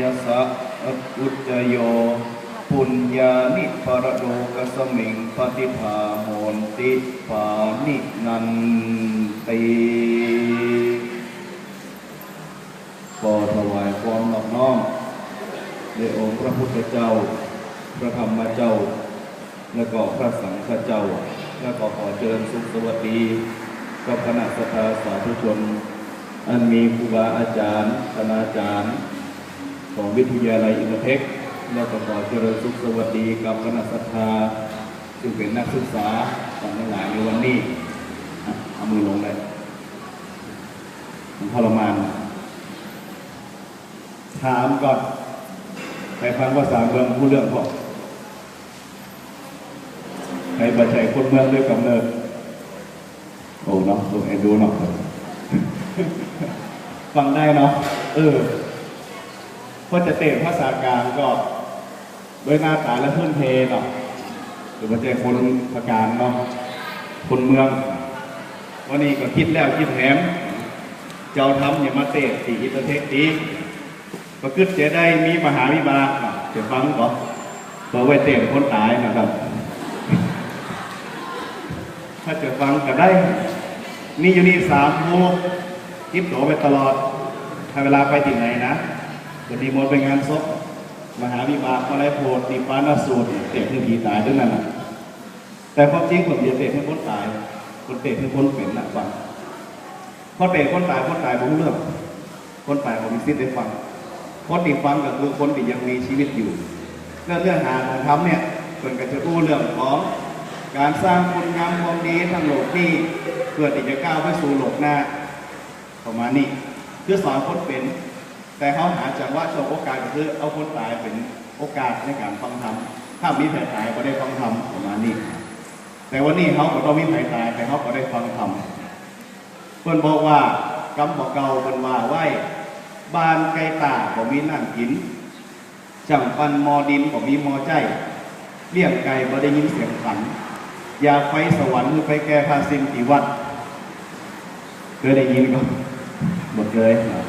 ญสะอุจโย ปุญญานิปรโดกสมิงปฏิภาโหนติปานินันติขอถวายความนอบน้อมแด่องค์พระพุทธเจ้า พระธรรมเจ้า และก็พระสังฆเจ้า และก็ขอเจริญสุขสวัสดีกับคณะสัตาสาธุชน อันมีครูบาอาจารย์คณาจารย์ ของวิทยาลัยอินเตอร์เทคและก็ขอเจริญสุขสวัสดีกับคณะศรัทธาซึ่งเป็นนักศึกษาต่างหลายในวันนี้เอามือลงเลยมันทรมาน ถามก่อนใครฟังภาษาเมืองผู้เรื่องพอใครประชัยคนเมืองด้วยกำเนิดโอ้เนาะดูเอ็นดูเนาะฟังได้เนาะเออ ก็จะเตะภาษากลางก็ด้วยหน้าตาและพื้นเพเนาะหรือว่าจะคนภาคกางเนาะคนเมือง วันนี้ก็คิดแล้วคิดแถมเจ้าทำอย่ามาเตะตีอิตเทคตีก็คือจะได้มีมหาวิบากเนาะเดี๋ยฟังก่อนเพื่อไว้เตะคนตายนะครับ ถ้าจะฟังก็ได้มีอยู่นี่สามโมงทิปโตไปตลอดถ้าเวลาไปที่ไหนนะ วันนี้มนไปงานศพมหาวิบากอะไรโพดติปานาสูตรเตะคือผีตายด้วยนั่นนะแต่ความจริงผมจะเตะให้คนตายคนเตะให้คนเป็นนะฟังเพราะเตะคนตายคนตายผมเลือกคนตายผมมีสิทธิ์ได้ฟังคนที่ฟังก็คือคนที่ยังมีชีวิตอยู่เรื่องเรื่องหาของทำเนี่ยเป็นก็จะรู้เรื่องของการสร้างคุณงามความดีทั้งโลกนี้เพื่อที่จะก้าวไปสู่โลกหน้าประมาณนี้คือสอนคนเป็น แต่เขาหาจังหวะช่วงโอกาสก็คือเอาคนตายเป็นโอกาสในการฟังธรรมถ้ามีแผลตายก็ได้ฟังธรรมประมาณนี้ แต่วันนี้เขาก็ต้องมีแผลตายแต่เขาก็ได้ฟังธรรมเพื่อนบอกว่ากำบอกเก่าเป็นว่าไหวบานไก่ตาก็มีนั่งกินจังปันมอดินก็มีมอใจเลี้ยงไก่บ่ได้ยินเสียงขันอยาไปสวรรค์หรือไปแก้ภาสินที่วัดเคยได้ยินก็หมดเลยนะ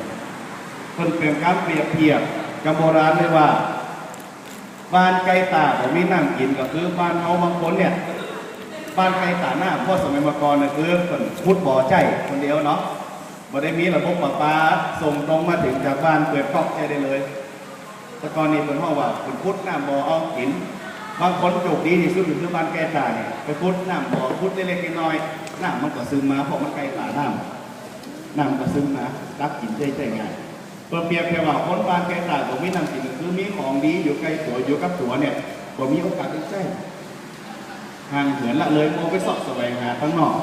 เพิ่นเป็นการเปรียบเทียบกับโบราณเลยว่า บ้านไก่ตาผมมีนั่งกินก็คือบ้านเฮาบางคนเนี่ยบ้านไก่ตาหน้าพ่อสมัยมาก่อนเนี่ยคือเพิ่นพุดบ่อใจคนเดียวเนาะบ่ได้มีระบบประปาส่งตรงมาถึงจากบ้านเปิดก๊อกใจได้เลยแต่ก่อนนี้เพิ่นเฮาว่าเพิ่นพุดน้ำบ่อเอากินบางคนโชคดีที่สุดคือบ้านแก่ตาเนี่ยไปพุดน้ำบ่อพุดเล็กๆน้อยๆน้ำมันก็ซึมมาเพราะมันไกลตาน้ำน้ำก็ซึมมารับกินได้ใจง่าย เพื่อเปรียบเทียบว่าคนบานแก่ตาผมมีน้ำกินก็คือมีของดีอยู่ใกล้ตัวอยู่กับตัวเนี่ยก็มีโอกาสได้ใช้ห่างเหินละเลยมองไปสอบแสวงหาข้งนอก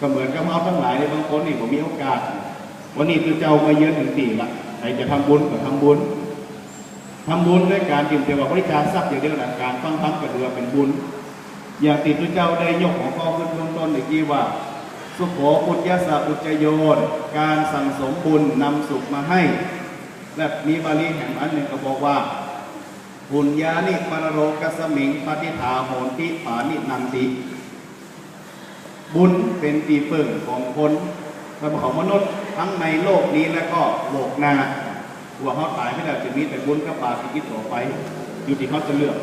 ก็เหมือนกับเราทั้งหลายในบางคนนี่ผมมีโอกาส วันนี้คือเจ้ามาเยือนถึงตีละใครจะทำบุญก็ทำบุญทำบุญด้วยการดื่มเดียวกับริจาคทรัพย์อย่างเดียวนะการฟังธรรมก็ถือเป็นบุญ อย่างติดพระเจ้าได้ยกของกองขึ้นเบื้องต้นอีกทีว่า สุโขปุญญาสาอุจจโยนการสั่งสมบุญนำสุขมาให้ และมีบาลีแห่งอันหนึ่งก็บอกว่าบุญญานิปรโรกสมิงปฏิฐาโหนติปานินันติบุญเป็นตีเปิ่งของคนและของมนุษย์ทั้งในโลกนี้และก็โลกหน้าว่าเขาตายไม่ได้จะมีแต่บุญกับบาปที่คิดต่อไป อยู่ที่เขาจะเลือก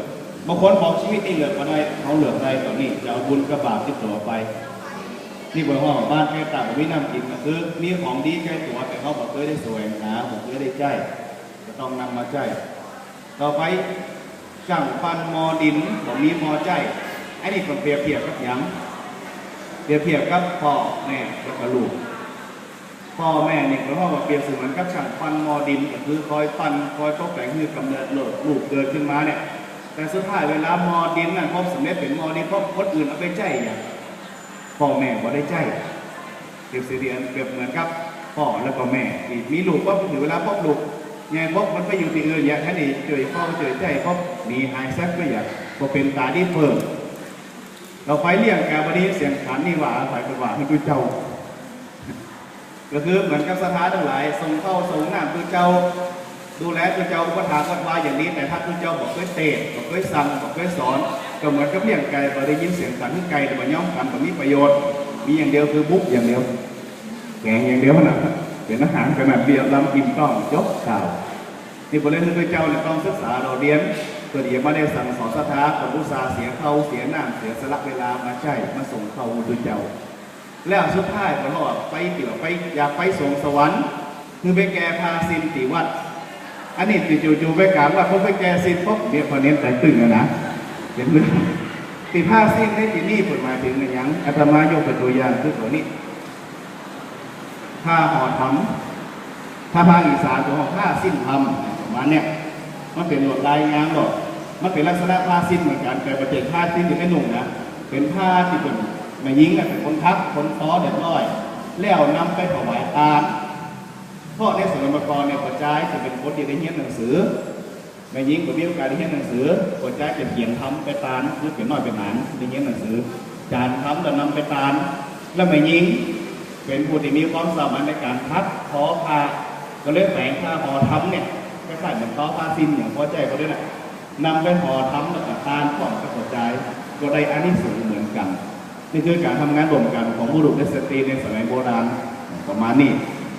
บางคนบอกชีวิตนี่เหลือกมาได้เขาเหลือได้ตอนนี้จะเอาบุญกับบาปที่ต่อไป ที่บอกว่าบ้านแก่ตาวินำกินก็คือ มีของดีใกล้ตัวแต่เขาบอกเคยได้สวยหาบอกเคยได้ใจก็ต้องนำมาใจต่อไปช่างปันมอดินบอกมีมอใจไอ้นี่ผมเปรียบเทียบกับยังเปรียบเทียบกับพ่อแม่แล้วก็ลูกพ่อแม่เนี่ยเพราะว่าเปรียบเสมือนกับช่างปั้นมอดินก็คือคอยปั้นคอยตกแต่งคือกำเนิดโลกลูกเกิดขึ้นมาเนี่ยแต่สุดท้ายเวลามอดินน่ะพบสำเร็จเป็นมอดินพบคนอื่นเอาไปใจอย่าง พ่อแม่บ่ได้ใจเปรียบเสมือนเปรียบเหมือนกับพ่อแล้วก็แม่มีลูกก็ถึงเวลาพบลูกไงพบมันไปอยู่ที่อื่นอย่างท่นนี่เจอพ่อเจอใจพบมีหายแซกไม่อยากก็เป็นตาดีเฟิร์มเราไปเลี้ยงแกบดีเสียงขันนี่หว่าไปเป็นว่าให้ดูเจ้า ก็คือเหมือนกับสถานทั้งหลายส่งเข้าส่งหน้ำคือเจ้า ดูแลคือเจ้าอุปถากวัดวาอย่างนี้ แต่ถ้าคือเจ้าบอกเคยเตะบอกเคยสั่งบอกเคยสอน ก็เหมือนกับเลี้ยงไก่พอได้ยินเสียงสันไก่แต่ว่าย่อมกันก็มีประโยชน์ มีอย่างเดียวคือบุ๊กอย่างเดียวแกงอย่างเดียวนะเป็นอาหารขนาดเดียวลำกินต้องยกข่าวที่บริเวณพระเจ้าเนี่ยต้องศึกษาเราเรียนเพื่อที่จะมาได้สั่งสอนสถากับอุตสาเสียเขาเสียน้ำเสียสละเวลามาใช่มาส่งเขาพระเจ้า แล้วสุดท้ายก็รอดไปเดี๋ยวไปอยากไปสวงสวรรค์คือไปแก่พาสินติวัดอันนี้จู่ๆไปกลางว่าเขาไปแก่สินปุ๊บเดี๋ยวพอเน้นแต่ตึงอะนะ เป็นเรื่องติผ้าสิ้นในที่นี่เปิดมาถึงกันยังอาตมายกเป็นตัวอย่างคือตัวนี้ผ้าห่อทำถ้าภาคอีสานตัวของผ้าสิ้นทำประมาณเนี้ยมันเป็นลวดลายงามหรอกมันเป็นลักษณะผ้าสิ้นเหมือนกันแต่ประเทศผ้าสิ้นอยู่ไม่หนุ่มนะเป็นผ้าที่เป็นมายิงอะเป็นคนทักคนซ้อเด็ดร้อย แล้วนำไปถวายทาเพราะในสวนมกรเนี่ยปัจจัยจะเป็นคนที่ได้เรียนหนังสือ แม่ยิงก็มีโอกาสได้เรียนหนังสือปัจจัยจะเขียนทำไปตานหรือเป็นน้อยเป็นหนานได้เรียนหนังสือ จานทำแล้วนำไปตานแล้วแม่ยิงเป็นผู้ที่มีความสามารถในการพัดขอพาก็เลยแฝงผ้าห่อทำเนี่ยคล้ายๆเหมือนขอผ้าซินอย่างพอใจเขาด้วยแหละนำไปห่อทำแล้วก็ทานพร้อมกับปัจจัยก็ได้อานิสงส์เหมือนกันนี่คือการทำงานร่วมกันของบุรุษและสตรีในสมัยโบราณประมาณนี้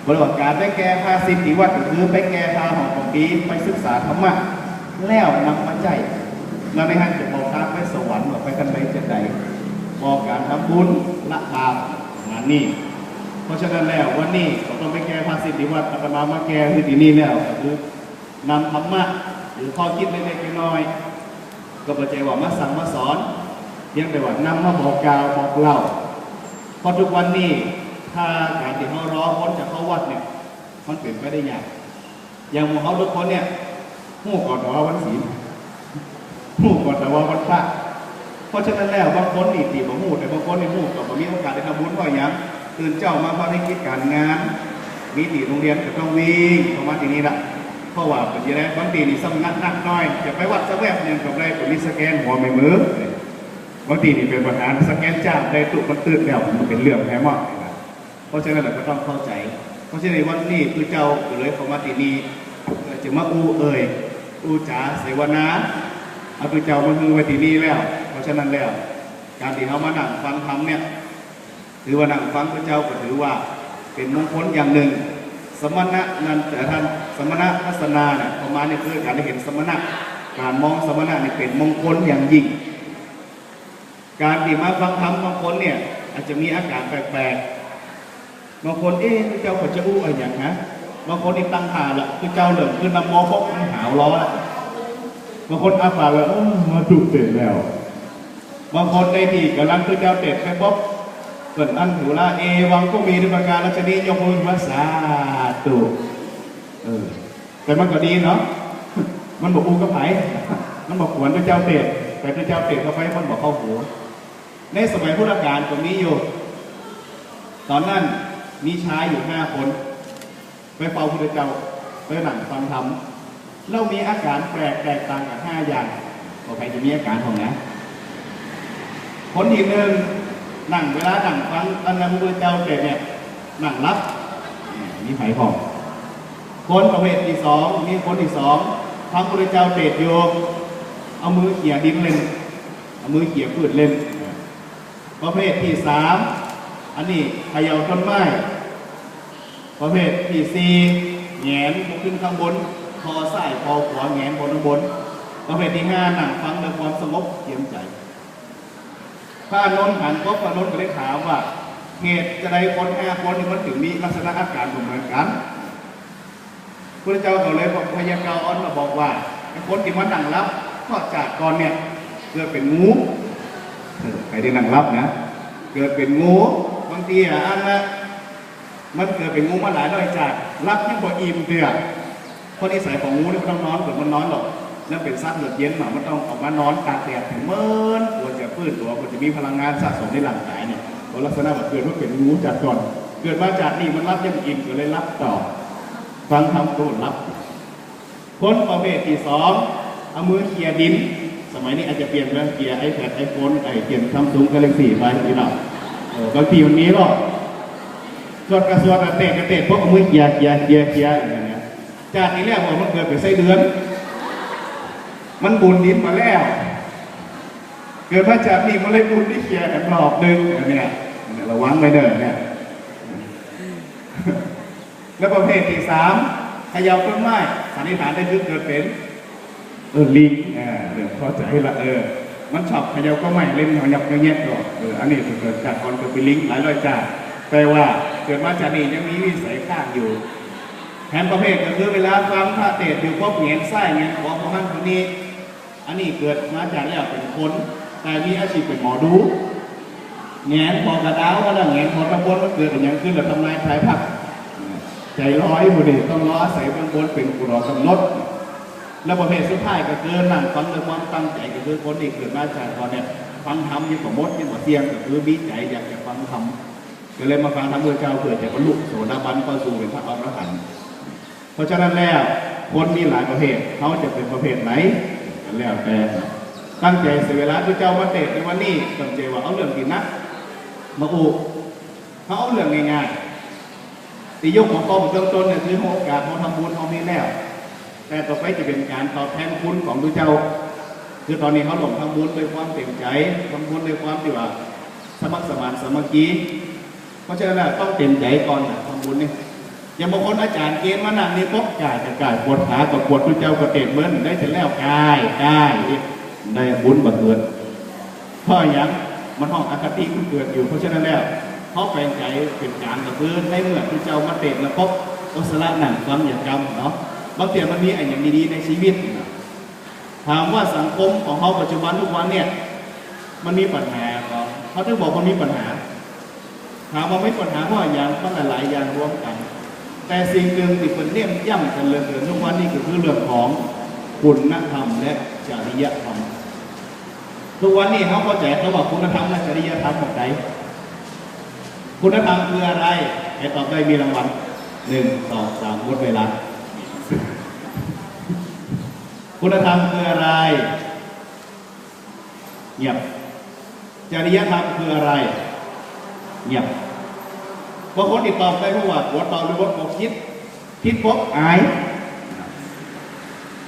บริบทการไปแก้ผ้าสิทธิวัดก็คือไปแก้ผ้าขอของปีไปศึกษาธรรมะ แล้วนำมาใจเราในห้างจะบอกการไปสวรรค์หรือไปกันไปจะใดบอกการทำบุญละบาปมานี้เพราะฉะนั้นแล้ววันนี้ก็ต้องไปแก้ผ้าสิทธิวัดอาตมามาแก้ที่นี่แล้วคือนำธรรมะหรือข้อคิดเล็กๆน้อยๆก็ประเจว่ามาสั่งมาสอนเพียงแต่ว่านำมาบอกกล่าวบอกเล่าเพราะทุกวันนี้ถ้าการที่เขาร้อพ้นจากเขาวัดเนี่ยมันเปลี่ยนไปได้ยากอย่างหมู่เขาทุกคนเนี่ย หู้ก่อนแต่ว่าวันศีลหู้ก่อนแต่ว่าวันพระเพราะฉะนั้นแล้วบางคนนี่ตีบ่หู้แต่บางคนนี่หู้ก็บ่มีโอกาสได้ทำบุญเพราอย่างตื่นเจ้ามาภารกิจการงานมีตีโรงเรียนก็ต้องวิ่งประมาณทีนี้ละเพราะว่าเป็นอยังไงบางทีนี่สำนักนักน้อยจะไปวัดสะแวบเนี่ยกับได้เป็นมิสแกนหัวไม่มือบางทีนี่เป็นปัญหาสแกนจ้าได้ตุกมันตื่นแล้วมันเป็นเรื่องแพ้มากเพราะฉะนั้นเราก็ต้องเข้าใจ เพราะฉะนั้นวันนี้คือเจ้าเลยเขามาที่นี่จะมาอูเอ่ย อูจ๋าเสวนาเอาตัวเจ้ามาคือไว้ที่นี่แล้ว เพราะฉะนั้นแล้ว การที่เขามานั่งฟังธรรมเนี่ยถือว่านั่งฟังพระเจ้าก็ถือว่าเป็นมงคลอย่างหนึ่ง สมณะนั่นแต่ท่านสมณะทัศนาเนี่ยประมาณนี้คือการได้เห็นสมณะการมองสมณะนี่เป็นมงคลอย่างยิ่ง การที่มาฟังธรรมบางคนเนี่ยอาจจะมีอาการแปลกๆบางคนเอ๊ะเจ้าเขาจะอู้อะไรอย่างนะ บางคนนี่ตั้งหาละคือเจ้าเหลิมคือนำมอพกมันหาวล้อละบางคนอาปากเลยมาถูกเตะแล้ว บางคนในที่กำลังคือเจ้าเตะไปป๊บเกิดอันถูละเอวังก็มีด้วยประการราชนียกมือว่าสาธุเออแต่มันก็ดีเนาะมันบอกอูกับไผมันบอกหวนด้วยเจ้าเตะแต่ด้วยเจ้าเตะเข้าไปมันบอกเข้าหัวในสมัยพุทธกาลตรงนี้อยู่ ตอนนั้นมีชายอยู่ห้าคน ไปเฝ้าพระเจ้าไปหนังฟังธรรมเรามีอาการแปลกแตกต่างกันห้าอย่างก็ใครจะมีอาการของนะคนที่หนึ่งนั่งเวลานั่งฟังตอนนั้นพระเจ้าเสร็จเนี่ยนั่งรับมีไผ่พองคนประเภทที่สองมีคนที่สองฟังพระเจ้าเสร็จอยู่เอามือเขี่ยดินเล่นเอามือเขี่ยพืชเล่นประเภทที่สามอันนี้ขยาต้นไม้ ประเภทที่สี่แงนขึ้นข้างบน คอซ้ายคอขวาแงนบนข้างบน ประเภทที่ห้านั่งฟังด้วยความสงบเตรียมใจพระอานนท์หันพบพระอานนท์ก็เลยถามว่าเหตุจะได้คนห้าคนนี่มันถึงมีลักษณะอาการเหมือนกันพระเจ้าก็เลยบอกพยากรณ์อ้อนมาบอกว่าคนที่มานั่งรับก็จากก่อนเนี่ยเกิดเป็นงูใครที่นั่งรับนะ เกิดเป็นงูบางทีอะอันนะ มันเกิดเป็นงูมาหลายร้อยจากรับยังพออิ่มเดือดเพราะนิสัยของงูนี่มันต้องนอนเหมือนมันนอนหรอกนั่นเป็นสัตว์เลือดเย็นหมามันต้องออกมานอนตากแดดถึงเมินตัวจะพื้นตัวมันจะมีพลังงานสะสมในร่างกายเนี่ยเพราะลักษณะแบบเกิดว่าเป็นงูจากก่อน เกิดมาจากนี่มันรับยังอิ่มก็เลยรับต่อฟังทำตัวรับคนประเภทที่สองเอามือเขี่ยดิน สมัยนี้อาจจะเปลี่ยนเป็นเกียร์ไอแพดไอโฟนไอเปลี่ยนซัมซุงกาแล็กซี่ไปนี่หรอกเออบางทีมันมีหรอก ส่วนกระส่วนเตะกระเตะพวกเอามือเกียร์เกียร์เกียร์เกียร์อย่างเงี้ยจากนี้แล้วมันเกิดเป็นไส้เดือน มันบุญดินมาแล้ว เกิดมาจากนี่มันเลยบุญที่เกียร์กันรอบหนึงอย่างเงี้ยระวังไปเด้อเนี่ยแล้วประเภทที่สามขย่าต้นไม้สันนิษฐานได้คือเกิดเป็นเออลิงอ่าเดี๋ยวเข้าใจละเออมันชอบขยับก็ไม่เล่นขยับก็แยกก่อนเอออันนี้เกิดจากคนเกิดเป็นลิงหลายร้อยจ่าแปลว่า เกิดมาจากนี้ยังมีวิสัยข้างอยู่แผนประเภทก็คือเวลาฟังพระเทศอยู่พบเหงียนไส้เงียนของพระท่านคนนี้ อันนี้เกิดมาจากแล้วเป็นคน แต่มีอาชีพเป็นหมอดูแงนพอกระดาวก็แล้วแงนพอกระบนมันเกิดอย่างขึ้นแล้วทำลายทายพัก ใจร้อยบุเดต้องล้อใส่เบื้องบนเป็นกุรอกำหนดแล้วประเภทสุดท้ายก็คือนั่งฟังด้วยความตั้งใจก็คือคนที่เกิดมาจากตอนเนี่ยฟังธรรมยิ่งกว่ามดยิ่งกว่าเตียงก็คือมีใจอยากจะฟังธรรม ก็เลยมาฟังธรรมเพื่อเจ้าเพื่อจะบรรลุโสดาบันเข้าสู่เป็นพระอรหันต์เพราะฉะนั้นแล้วคนมีหลายประเภทเขาจะเป็นประเภทไหนก็แล้วแต่ตั้งใจเสียเวลาที่เจ้ามาเทศน์ในวันนี้ตั้งใจว่าเอาเรื่องที่นักมาอุเขาเอาเรื่องง่ายๆที่ยกของต้มเบื้องต้นเนี่ยคือโอกาสเขาทำบุญเขามีแล้ว แต่ต่อไปจะเป็นการตอบแทนคุณของทุกเจ้า คือตอนนี้เขาหลงทำบุญด้วยความเต็มใจทำบุญด้วยความที่ว่า สมัครสมานสมัคคี เพราะฉะนั้นต้องเต็มใจก่อนนะทำบุญนี่อย่างบางคนอาจารย์เกณฑ์มานั่งนี่ปุ๊บกายกับกายปวดขากับปวดทุกเจ้าก็เต็มเหมือนได้เสร็จแล้วกายกายได้บุญบังเกิดเพราะอย่างมันห้องอคติมันเกิดอยู่ เพราะฉะนั้นแล้วเขาแปลงใจเป็นกลารกับพื้นในเมื่อทุกเจ้ามาเต็มแล้วปุ๊บอุสละหนังความอย่างกรรมเนาะบางทีมันมีอะไรอย่างดีๆในชีวิตถามว่าสังคมของเขาปัจจุบันทุกวันเนี่ยมันมีปัญหาเขาเขาถึงบอกมันมีปัญหา ถามว่าไม่ปัญหาเพราะอย่างมันหลายๆอย่างรวมกัน แต่สิ่งหนึ่งที่เป็นเลี่ยมย่ำกันเลยเกินทุกวันนี้ก็คือเรื่องของคุณธรรมและจริยธรรมทุกวันนี้เขาเข้าใจเขาบอกคุณธรรมและจริยธรรมแบบไหนคุณธรรมคืออะไรใครตอบได้มีรางวัลหนึ่งสองสามหมดเวลา คุณธรรมคืออะไรเงียบจริยธรรมคืออะไร เงียบบางคนติดตอบได้เพราะว่าหัวตอบหรือว่าผมคิดคิดพบอาย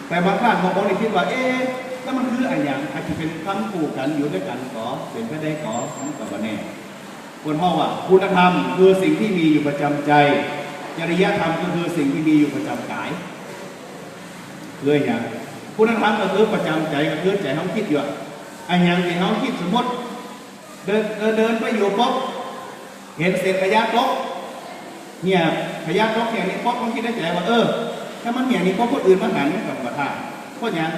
แต่บางครั้งบางคนคิดว่า เอ๊ะแล้วมันคืออะไรอย่างอาจจะเป็นคำคู่กันอยู่ด้วยกันก่อเป็นไปได้ก่อมันกับวันแน่คนพ่อว่า คุณธรรมคือสิ่งที่มีอยู่ประจำใจ จริยธรรมก็คือสิ่งที่มีอยู่ประจำกายคืออย่างคุณธรรมก็คือประจำใจก็คือใจเขาคิดอยู่อะไอ้อย่างที่เขาคิดสมมติ เดินเดินไปอยู่ปุ๊บ เห็นเศษขยะตกเนี่ยขยะตกเนี่ยนี่ปุ๊บต้องคิดในใจว่าเออถ้ามันเนี่ยนี่ปุ๊บคนอื่นมาหันกับประธานเพราะอย่าง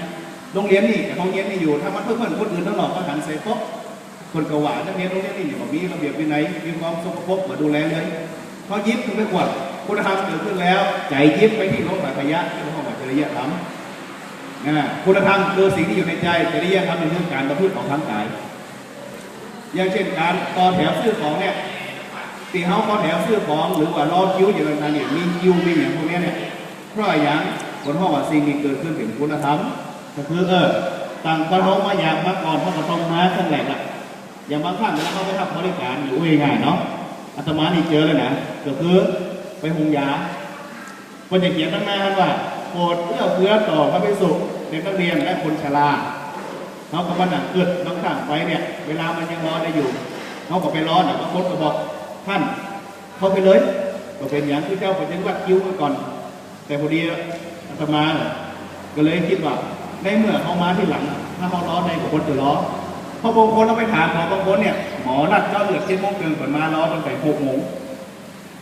โรงเรียนนี่กับโรงเรียนนี่อยู่ ถ้ามันเพื่อนเพื่อนคนอื่นต้องหลอกมาหันใส่ปุ๊บคนกว่านักเรียนโรงเรียนนี่เนี่ยบอกมีระเบียบวินัยมีความสกปรกมาดูแลเลยพอยิบขึ้นไปกวดคุณธรรมเกิดขึ้นแล้ว ใจยิบไปที่โรงขยะที่ห้องจริยธรรมนะคุณธรรมคือสิ่งที่อยู่ในใจจริยธรรมในเรื่องการประพฤติของทางกาย อย่างเช่นการต่อแถวซื้อของเนี่ย ตีเฮาต่อแถวซื้อของหรือว่ารอคิ้วอย่างต่างเนี่ยมีคิ้วมีอย่างพวกนี้เนี่ยเพราะอย่างคนห้องว่าสิ่งนี้เกิดขึ้นเป็นคุณธรรมก็คือเออต่างคนเขามาอยากมาก่อนเขาก็ต้องมาขั้นแรกอะอย่างบางครั้งเวลาเขาไปรับริการอยู่ง่ายๆเนาะอาตมานี่เจอเลยนะก็คือไปหงยาคนจะเขียนตั้งหน้าว่าโปรดเอื้อเฟื้อต่อพระภิกษุเด็กนักเรียนและคนชราเขาก็มาหนังเกิดบางครั้งไปเนี่ย เวลามันยังรอได้อยู่เขาก็ไปรอหนังบางคนก็บอก ท่านเข้าไปเลยก็เป็นอย่างที่เจ้าไปถึงวัดคิ้วมาก่อน แต่พอดีอาตมาก็เลยคิดว่าในเมื่อเขามาที่หลัง ถ้าเขารอในกว่าคนจะรอเพราะบางคนเราไปถามหมอบางคนเนี่ยหมอนัดเจ้าเลือดเจ็ดโมงเกินก่อนมารอตั้งแต่หกโมง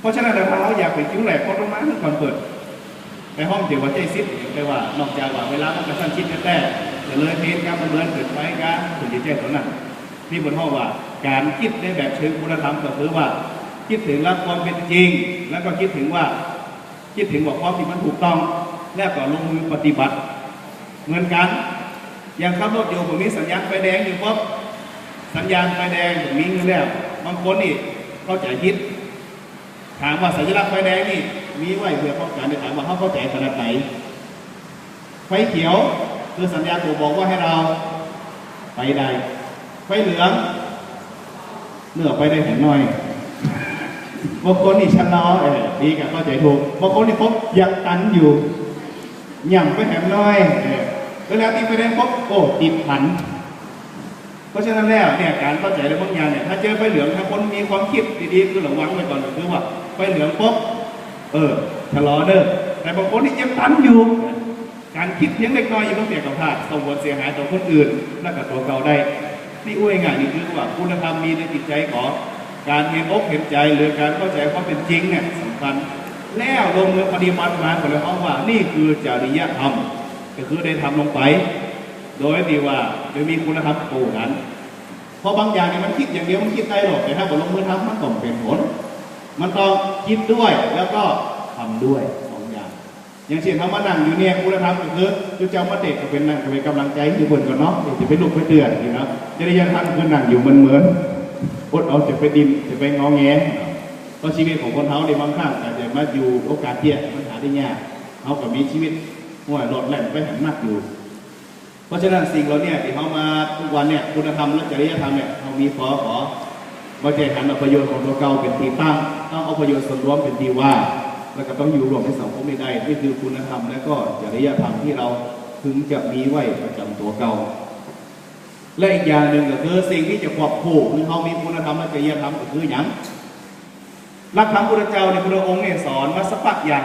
เพราะฉะนั้นเราอยากไปคิ้วแหลกก็ต้องมาก่อนเปิดไปห้องเดี๋ยวว่าใจซิดไปว่านอกจากว่าเวลามันกระชั้นชิดแต้จะเลยเทสการประเมินเกิดไปการถึงจะแจ้งตรงนั้นนี่บนห้องว่า การคิดในแบบเชิงคุณธรรมก็คือว่า คิดถึงรักความเป็นจริง แล้วก็คิดถึงว่าคิดถึงว่าความที่มันถูกต้อง แล้วก็ลงมือปฏิบัติ เหมือนกันอย่างขับรถอยู่ผมมีสัญญาณไฟแดงอยู่ปุ๊บสัญญาณไฟแดงผมมีเงินแล้วบางคนนี่เข้าใจผิด ถามว่าสัญลักษณ์ไฟแดงนี่ มีไว้เพื่อป้องกันในถามว่าเขาเข้าใจขนาดไหนไฟเขียวคือสัญญาณตัวบอกว่าให้เราไปใดไฟเหลือง เมื่อไปได้เห็นหน่อยบางคนนี่ชะลอเออดีกับเข้าใจถูกบางคนนี่พบยังตันอยู่ย่ำไปแหมน้อยเออเวลาตีไฟแดงพบโอ้ติดขัน เพราะฉะนั้นแล้วเนี่ยการเข้าใจในบางอย่างเนี่ยถ้าเจอไฟเหลืองถ้าคนมีความคิดดีๆคือระวังไว้ก่อนคือว่าไฟเหลืองปุ๊บเออชะลอเด้อแต่บางคนนี่ยังตันอยู่ การคิดเพียงเล็กน้อยยังต้องเสียกับพลาดส่งผลเสียหายต่อคนอื่นและกับตัวเราได้ นี่อุ้ยง่ายนี่คือว่าคุณธรรมมีในจิตใจของการเห็นอกเห็นใจหรือการเข้าใจความเป็นจริงเนี่ยสำคัญแล้วลงมือปฏิบัติมาก็เลยเอาว่า นี่คือจริยธรรมก็คือได้ทำลงไป โดยที่ว่าจะมีคุณธรรมปูกันเพราะบางอย่างเนี่ยมันคิดอย่างเดียวมันคิดได้หรอกแต่ถ้าบอลงมือทำมันต้องเป็นผล มันต้องคิดด้วยแล้วก็ทำด้วย อย่างเช่นทำมานั่งอยู่เนี่ยคุณธรรมก็คือจุเจ้ามาเด็กก็เป็นนั่งก็เป็นกำลังใจที่บนก่อนเนาะจะไปลุกไปเตือนอยู่นะจริยธรรมคือนั่งอยู่มันเหมือนอดเอาจะไปดินจะไปงอแงเพราะชีวิตของคนเขาในบางครั้งอาจจะมาอยู่โอกาสเที่ยมันหาได้ยากเขาก็มีชีวิตหัวยหลดแหลมไปหันมากอยู่ เพราะฉะนั้นสิ่งเราเนี่ยที่เขามาทุกวันเนี่ยคุณธรรมและจริยธรรมเนี่ยเขามีขอขอว่าจะหันเอาประโยชน์ของตัวเก่าเป็นทีตั้งต้องเอาประโยชน์ส่วนรวมเป็นทีว่า แล้วก็ต้องอยู่รวมในสังคมไม่ได้นี่คือคุณธรรม และก็จริยธรรมที่เราพึงจะมีไว้ประจำตัวเก่า และอีกอย่างหนึ่งก็คือสิ่งที่จะควบคู่คือเขามีคุณธรรมและจริยธรรมก็คืออย่างหลักธรรมพุทธเจ้าในพระองค์เนี่ยสอนมาสักปักอย่าง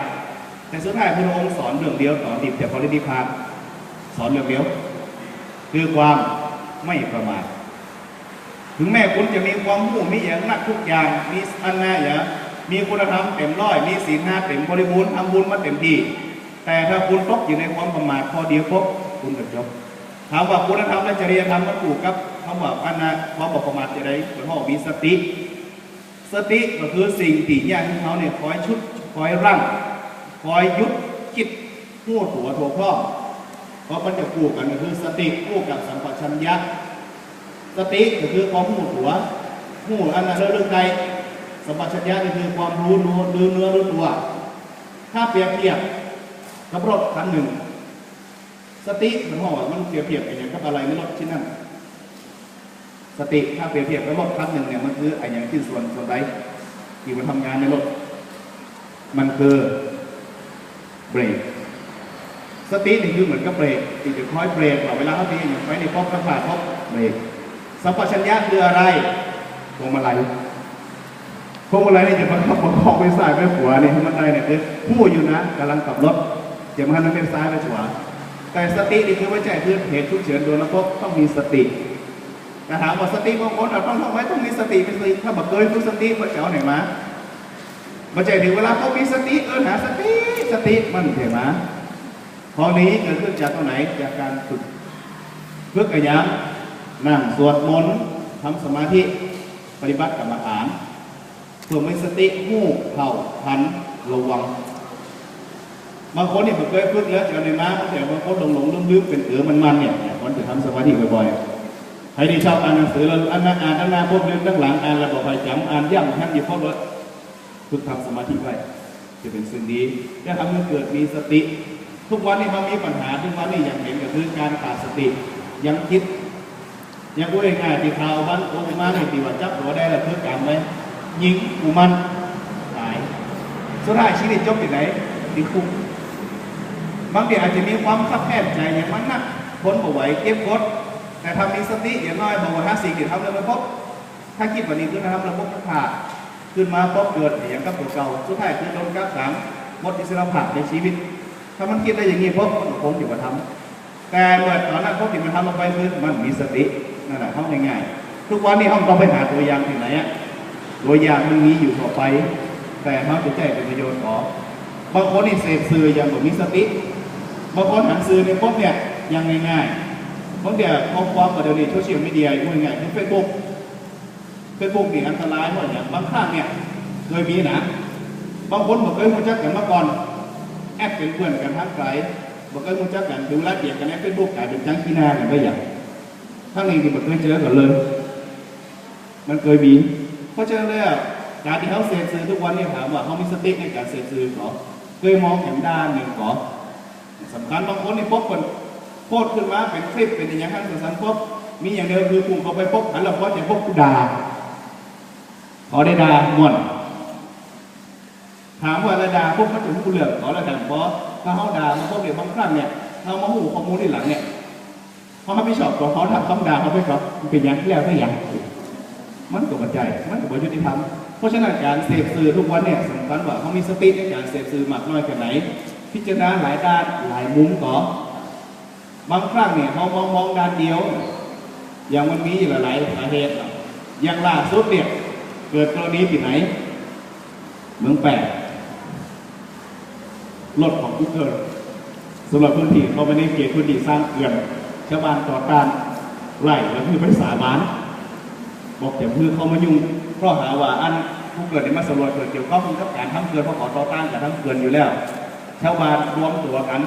แต่สุดท้ายพระองค์สอนเรื่องเดียวสอนติดแต่ปรินิพานสอนเรื่องเดียว คือความไม่ประมาทถึงแม้คุณจะมีความรู้มีอย่างนักทุกอย่างมีอันนาอย่าง มีคุณธรรมเต็มร้อย มีศีลห้าเต็มบริบูรณ์ทำบุญมาเต็มที่ แต่ถ้าคุณตกอยู่ในความประมาทพอเดียวปุ๊บคุณก็จบถามว่าคุณธรรมและจริยธรรมมันถูกกับคำว่าอันนาความบอกประมาทจะได้หรือว่ามีสติ สติก็คือสิ่งที่ญาติเขาเนี่ยคอยชุดคอยรั้งคอยยุดคิดพูดหัวถั่วพ่อเพราะมันจะคู่กันก็คือสติคู่กับสัมปชัญญะสติก็คือความหูหัวหูอันนั้นเรื่องใด สัมปชัญญะก็คือความรู้เนื้อรู้เนื้อรู้ตัว ถ้าเปรียบเทียบกับรถคันหนึ่ง สติมันห้องว่ามันเปรียบเทียบอย่างกับอะไรในรถชิ้นนั้นสติถ้าเปรียบเทียบกับรถคันหนึ่งเนี่ยมันคือไอ้อย่างที่ส่วนส่วนใดที่มันทำงานในรถ มันคือเบรกสตินี่คือเหมือนกับเบรกที่จะคอยเบรกเวลาเขาตีอย่างไว้ในป๊อกกระพาดป๊อกเบรกสัมปชัญญะคืออะไรพวงมาลัย พวงมาลัยนี่จะบังคับประคองไปซ้ายไปขวาเนี่ยห้มันได้เนี่ยคือผู้อยู่นะกำลังขับรถจะมาให้มันเป็นซ้ายไปขวา แต่สตินี่คือว่าใจคือเหตุฉุกเฉินโดนแล้วก็ต้องมีสติแต่ถามว่าสติบางคนเราต้องทำไมต้องมีสติเป็นสติถ้าบอกเคยฝึกสติมันจะเอาไหนมามาใจถึงเวลาเขามีสติเออหาสติสติมันเห็นไหมพอนี้เกิดขึ้นจากตรงไหนจากการฝึกฝึกกระยำนั่งสวดมนต์ทำสมาธิปฏิบัติกรรมฐาน เพื่อมีสติหู้เข่าพันระวังบางคนเนี่ยผมเคยฝึกแล้วเจอในม้าบางทีบางคนหลงหลงลืมลืมเป็นเอ๋อมันมันเนี่ยคนจะทำสมาธิบ่อยๆใครที่ชอบอ่านหนังสือแล้วอ่านอ่านอ่านหน้าพวกเรื่องตั้งหลังอ่านระบบไปจำอ่านย่ำท่านอยู่พวกรถฝึกทำสมาธิไว้จะเป็นสิ่งดีจะทำให้เกิดมีสติ ทุกวันนี้มันมีปัญหาทุกวันนี้อย่างเห็นก็คือการขาดสติ ยังคิดยังพูดง่ายๆที่ข่าวบ้านโอมาในตีว่าจับหัวได้แล้วเพื่อการไว้ ยิงกูมันตายสุดท้ายชีวิตจบที่ไหนติดคุกบางทีอาจจะมีความขับแค้นใจอย่างมันนักทนบ่ไหวเก็บกดแต่ทำมีสติอย่างน้อยบอกว่าถ้าสิ่งที่ทำแล้วมันพบถ้าคิดแบบนี้ขึ้นนะครับระบบขาดขึ้นมาพบเกิดอย่างกับตัวเก่าสุดท้ายคือโดนกักขังหมดอิสระภาพในชีวิต ถ้ามันคิดได้อย่างนี้พบมันคงอยู่มาทำแต่เมื่อตอนนั้นพบที่มันทำลงไปคือมันมีสตินั่นแหละเข้าง่ายๆทุกวันนี้ห้องต้องไปหาตัวอย่างที่ไหนอะ ตัวอย่างมันมีอยู่ต่อไป แต่เขาจะแจ้เป็นประโยชน์ขอบางคนนี่เสพสื่ออย่างแบบมีสติบางคนหันสื่อในพบเนี่ยยังง่ายๆบางเดี๋ยวข้อความกับเดี๋ยวนี้โซเชียลมีเดียพูดง่ายๆเฟซบุ๊กเฟซบุ๊กนี่อันตรายเพราะอย่างบางครั้งเนี่ยเคยมีนะบางคนบอกเคยรู้จักกันมาก่อนแอปเป็นเพื่อนกันทั้งไกลบอกก็รู้จักกันดูแลเดียกันในเฟซบุ๊กกลายเป็นจังกีนากันไปอย่างทั้งนี้ที่บอกเคยเจอกันเลย มันเคยมี เพราะฉะนั้นแล้วการที่เขาเสพสื่อทุกวันนี่ถามว่าเขามีสติในการเสพสื่อหรอเคยมองเห็นด้านหนึ่งหรอสำคัญบางคนนี่พบคนโพสต์ขึ้นมาเป็นคลิปเป็นอย่างนั้นสันพบมีอย่างเดียวคือปุ่มเขาไปพบหันเราพบจะพบกูด่าขอได้ด่าม่วนถามว่าระดาพวกเขาถึงผู้เลือกขอระดับเพราะถ้าเขาด่ามาพวกเด็กบางครั้งเนี่ยเรามาหูข้อมูลที่หลังเนี่ยเขาไม่ชอบเขาทำคำด่าเขาไม่ชอบเป็นอย่างที่แล้วไม่อย่าง มันตกใจมันตกยุติธรรมเพราะฉะนั้นการเสพสื่อทุกวันเนี่ยสำคัญว่าเขามีสติในการเสพสื่อมากน้อยแค่ไหน พิจารณาหลายด้านหลายมุมก่อบางครั้งเนี่ยเขามองมองด้านเดียว อย่างมันมีอยู่หลายสาเหตุอย่างล่าสุดเนี่ยเกิดกรณีที่ไหน เมืองแปดรถของกูเกิลสำหรับพื้นที่เขาไม่ได้เขตพื้นที่สร้างเขื่อนชาวบ้านต่อต้านไล่แล้วคือไปสาบาน บอกอย่าเพื่อเขามายุ่งเพราะหาว่าอันผู้เกิดในมาสำรวจเกิดเกี่ยวข้องกับการทำเกินเพราะขอต่อต้านการทำเกินอยู่แล้ว ชาวบ้านรวมตัวกัน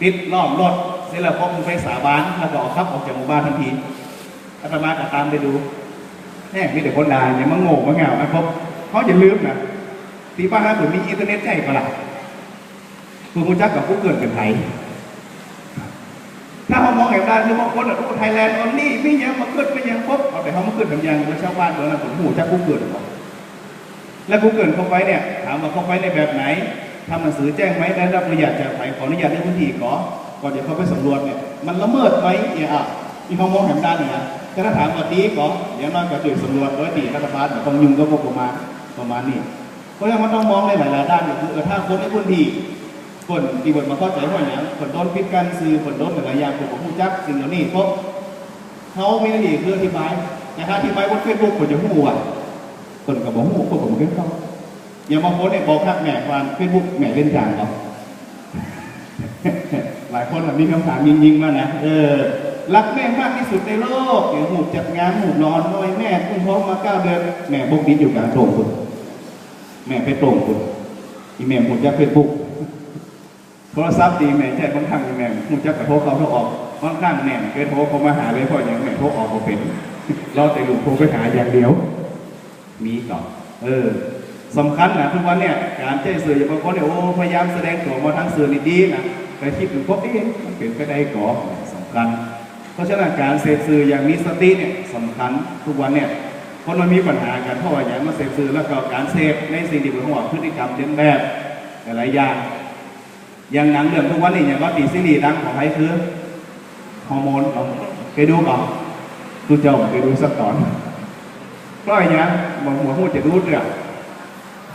ปิดล้อมรถเสร็จแล้วพอมึงไปสาบานแล้วก็ออกขับออกจากหมู่บ้านทันทีอาตมาก็ตามไปดูแน่มีแต่คนด่าอย่ามาโง่มาเหงาไอ้พบเขาอย่าลืมนะตีบ้านนั้นผมมีอินเทอร์เน็ตใกล้กว่าล่ะคุณรู้จักกับผู้เกิดเป็นไทย เขามองเห็นได้คือว่าคนอะทุกไทยแลนด์ออนนี่ไม่ยังมาเกิดไม่ยังปุ๊บเอาแต่เขามาเกิดทำยังว่าชาวบ้านเมืองนั้นผมหูจักผู้เกิดหรอกแล้วผู้เกิดเข้าไปเนี่ย ถามว่าเข้าไปในแบบไหนทำหนังสือแจ้งไหมได้รับอนุญาตจากใครขออนุญาตในพื้นที่ก่อนก่อนจะเข้าไปสำรวจเนี่ยมันละเมิดไหมเนี่ยอะมีเขามองเห็นด้เนี่ยนะแต่ถ้าถามว่าดีก่อนอย่างน้อยก็จุดสำรวจโดยดีรัฐบาลแบบต้องยุ่งก็ประมาณประมาณนี้เพราะฉะนั้นมันต้องมองในหลายๆด้านก็คือเออถ้าคนในพื้นที่ คนที่บทมาเข้าใจว่อย่างคนโดนปิดการซื้อคนโดนหลายๆอย่างผมก็พูดจักสิ่งเหล่านี้พราะเขาไม่ได้คืออธิบายแต่ถ้าอธิบายบนเฟซบุ๊กคนจะหูอะคนกับบอกหูคนกับบอกเล่นเขาอย่างบางคนเนี่ยบอกทักแหม่ความเฟซบุ๊กแหม่เล่นจางเขาหลายคนแบบมีคำถามยิงๆมานะเออรักแม่มากที่สุดในโลกเดี๋ยวหูจัดงานหูนอนน้อยแม่คุณท้องมาเก้าเดือนแม่บกดินอยู่กลางโตรงคุณแม่ไปตรงคุณอีแม่หูจักเฟซบุ๊ก โทรศัพท์ดีแม่ใช่บางครั้งแม่หูจักกระโทรเขาโทรออกบางครั้งแม่เคยโทรเขามาหาเลยเพราะอย่างแม่โทรออกก็เป็นเราแต่ลูกโทรไปหาอย่างเดียว มีก่อนเออสำคัญนะทุกวันเนี่ยการใช้สื่ออย่างบางคนเนี่ยโอ้พยายามแสดงตัวมาทางสื่อนี่ดีนะแต่คิดถึงพวกนี้มันเป็นไปได้ก่อนสำคัญ เพราะฉะนั้นการเสพสื่ออย่างมีสติเนี่ยสำคัญทุกวันเนี่ยคนมันมีปัญหากันเพราะว่าอย่างมาเสพสื่อแล้วก็การเสพในสิ่งที่เป็นหัวพฤติกรรมเลียนแบบหลายๆอย่าง อย่างหนังเรื่องทุกวันนี้อย่างว่าตีซีรีส์ดังของไทยคือฮอร์โมนเราเคยดูเปล่าดูเจ้าเคยดูสักตอนก็อย่างนี้หมอหัวพูดจะรู้เรื่อง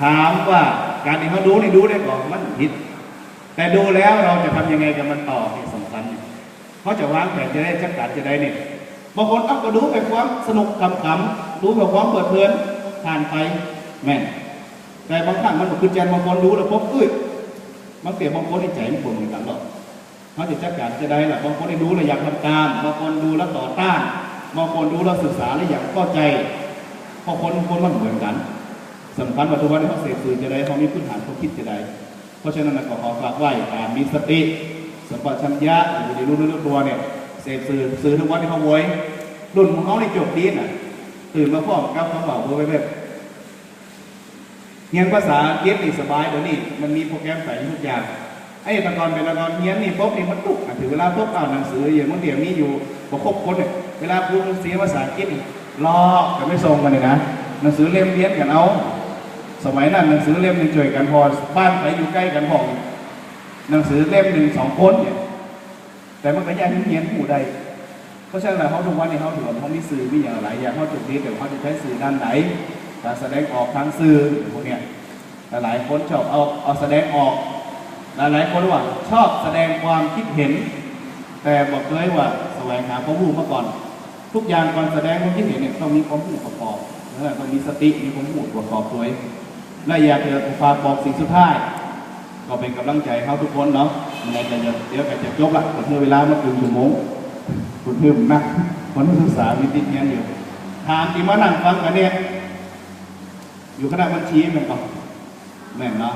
ถามว่าการที่เขาดูนี่ดูได้ก่อนมันผิด แต่ดูแล้วเราจะทำยังไงกับมันต่อที่สำคัญเขาจะวางแผนจะได้จัดการจะได้เนี่ยบางคนเอาก็ดูไปความสนุกขำๆดูแบบความเปิดเพลินผ่านไปแม่แต่บางครั้งมันก็คือใจบางคนดูแล้วพบเอ้ย บางเสียบางคนในใจมันปวดเหมือนกันหรอกเขาจะจัดการจะได้แหละบางคนได้ดูแล้วอยากทำตามบางคนดูแล้วต่อต้านบางคนดูแล้วศึกษาแล้วอยากเข้าใจเพราะคนคนมันเหมือนกันสำคัญว่าทุกวันนี้เขาเสพสื่อจะได้เขามีพื้นฐานเขาคิดจะได้เพราะฉะนั้นก็ขอฝากไว้การมีสติสัมปชัญญะอยู่ในรุ่นเรื่องตัวเนี่ยเสพสื่อสื่อทุกวันที่เขาโวยรุ่นของเขาในจบดีน่ะตื่นมาพร้อมกับคำบอกโวยแบบ เรียนภาษาอังกฤษนี่สบายเดี๋ยวนี้มันมีโปรแกรมใส่ทุกอย่างไอ้ตะกอนเป็นตะกอนเรียนนี่ปุ๊บนี่มันตุกถึงเวลาปุ๊บอ่านหนังสืออย่างบางเดี๋ยวนี้อยู่บ่ครบคนเนี่ยเวลาพูดเสียภาษาอังกฤษนี่ลอกกันไม่ส่งกันเลยนะหนังสือเล่มเรียนกันเอา สมัยนั้นหนังสือเล่มหนึ่งช่วยกันพอบ้านไปอยู่ใกล้กันพอหนังสือเล่มหนึ่งสองคนเนี่ยแต่มันก็ยากที่เรียนผู้ใดเพราะฉะนั้นเขาทุกวันนี้เขาถือว่าเขามีสื่อมีอย่างไรอย่างเขาจุดนี้เดี๋ยวเขาจะใช้สื่อด้านไหน การแสดงออกทางสื่อพวกเนี้ยหลายคนชอบเอาเอาแสดงออก หลายๆคนว่าชอบแสดงความคิดเห็น แต่บอกเลยว่าแสวงหาความรู้มาก่อน ทุกอย่างก่อนแสดงความคิดเห็นเนี่ยต้องมีความรู้ประกอบแล้วต้องมีสติมีความรู้ประกอบด้วยและอยากจะฝากบอกสิ่งสุดท้าย ก็เป็นกำลังใจเขาทุกคนเนาะยังไงจะเดี๋ยวเดี๋ยวก็จะจบละเพื่อเวลามาถึงชั่วโมงคุณเพิ่มนักคนศึกษามีติดเงี้ยอยู่ถามที่มานั่งฟังกันเนี่ย อยู่คณะบัญชีแมันก็แม่นเนาะ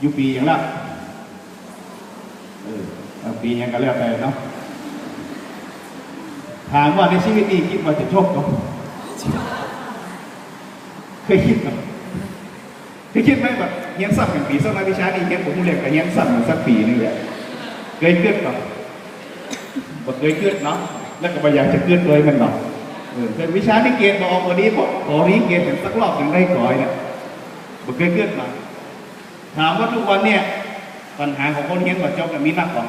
อยู่ปีอย่างละเออปีอย่างก็แล้วแต่เนาะถามว่าในชีวิตนี้คิดว่าจะโชคก็เคยคิดไหมเคยคิดไหมแบบเรียสับเป็นปีสักนาวิชานี้เรียผมเรียนกับเรียสักหนสับสักปีนึงเลยเคยเกิดก่อนบ่เคยเกิดเนาะแล้วก็พยายามจะเกิดเลยมันเนาะเออวิชาที่เกณฑ์มาออกวันนี้พอขอรีเกณฑ์ถึงสักรอบถึงได้ก่อยเนี่ย มันเคยเกิดมาถามว่าทุกวันเนี่ยปัญหาของคนเฮียนกับจบเนี่มีมากกว่า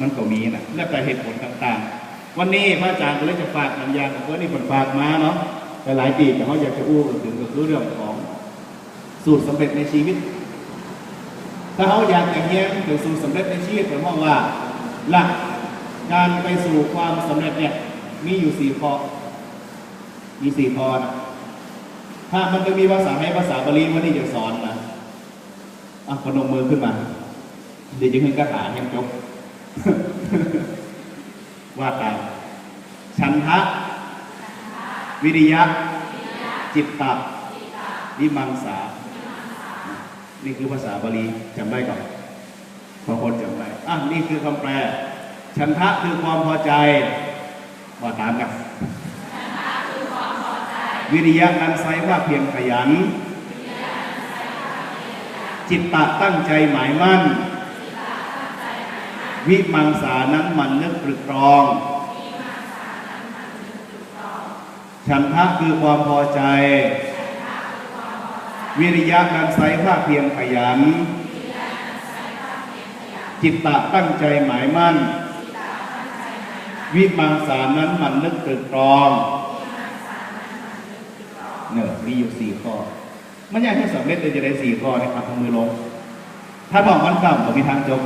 มันก็มีนะและแต่เหตุผลต่างๆ วันนี้พระอาจารย์ก็เลยจะฝากน้ำยาของเพื่อนนี่ผลฝากมาเนาะแต่หลายปีแต่เขาอยากจะอู้ถึงก็คือเรื่องของสูตรสำเร็จในชีวิต ถ้าเขาอยากจะเฮียนถึงสูตรสำเร็จในชีวิตผมมองว่าหลักการไปสู่ความสำเร็จเนี่ยมีอยู่สี่ข้อมีสี่ข้อนะ ถ้ามันจะมีภาษาไทยภาษาบาลีวันนี้จะสอนนะอะพนมมือขึ้นมา เดี๋ยวจะขึ้นกระถายังจบว่าตามฉันทะ วิริยะ จิตตะวิมังสา นี่คือภาษาบาลีจำได้ก่อนบางคนจำได้อะนี่คือคำแปล ฉันทะคือความพอใจว่าตามกัน วิริยะการใช้ว่าเพียงขยัน จิตตะตั้งใจหมายมั่น วิมังสานั้นมันนึกตรึกตรอง ฉันทะคือความพอใจ วิริยะการใช้ว่าเพียงขยัน จิตตะตั้งใจหมายมั่น วิมังสานั้นมันนึกตรึกตรอง มีอยู่สี่ข้อ มันยากแค่สองเม็ดเลยจะได้สี่ข้อนะครับทำมือลง ถ้าบอกมันต่ำก็มีทางจบ